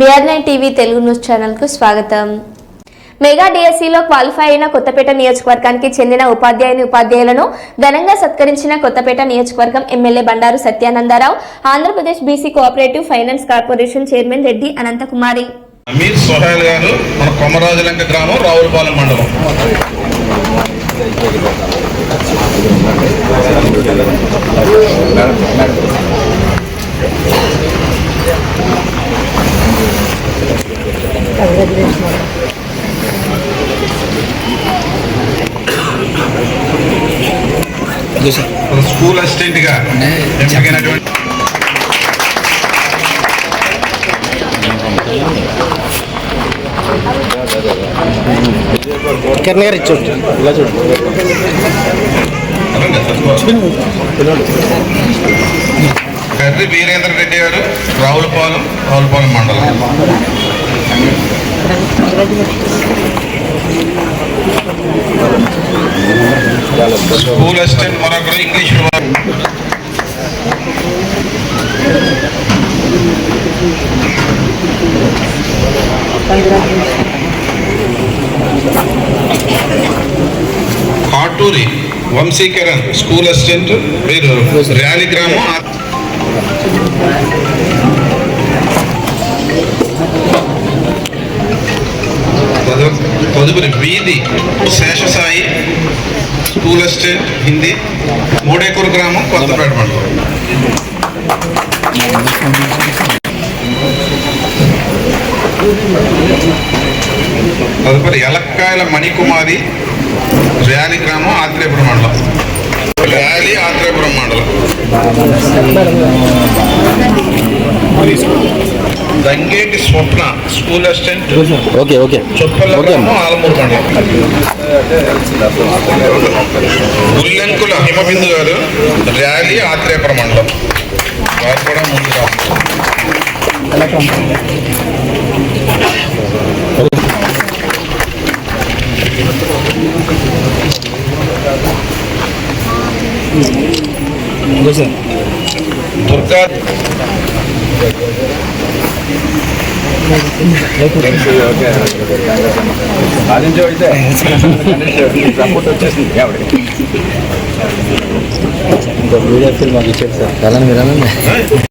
BR nine TV Telugu news ఛానల్కు స్వాగతం. Mega డిఎస్సిలో క్వాలిఫై అయిన కొత్తపేట నియోజకవర్గానికి చెందిన ఉపాధ్యాయుని ఉపాధ్యాయులను ఘనంగా సత్కరించిన కొత్తపేట నియోజకవర్గం MLA Bandaru Satyanandarao Andhra Pradesh BC cooperative finance corporation chairman Reddy Anantha Kumari. Aamir Sohel గారు మన గ్రామం రావులపాలెం మండలం. స్కూల్ అసిస్టెంట్గా ఎంపికైనటువంటి కిరణ్ గారు ఇచ్చోండి ఇలా చూడండి కర్రి వీరేంద్ర రెడ్డి గారు రావులపాలెం రావులపాలెం మండలం. స్కూల్ అసిస్టెంట్ మరొకరు ఇంగ్లీష్ విభాగం కాటూరి వంశీకరణ్ స్కూల్ అసిస్టెంట్ మీరు ర్యాలీ గ్రామం ఆ- తదు- తదుపరి వీధి శేషసాయి స్కూల్ ఎస్టేట్ హిందీ మూడేకూరు గ్రామం కొత్తపేట మండలం. తదుపరి ఎలక్కాయల మణికుమారి ర్యాలీ గ్రామం ఆత్రేయపురం మండలం. ర్యాలీ ఆత్రేయపురం మండలం. Dangeti Swapna school assistant. Okay okay. Choppala okay గ్రామం అమ్మా. ఆలమూరు మండలం ఉల్లెంకుల హిమబిందు గారు ర్యాలీ ఆత్రేయపురం మండలం వారు కూడా ముందు రావాలి దుర్గా వీడియో ఫిల్మ్ మాకు ఇచ్చారు సార్ ఎలా మీరు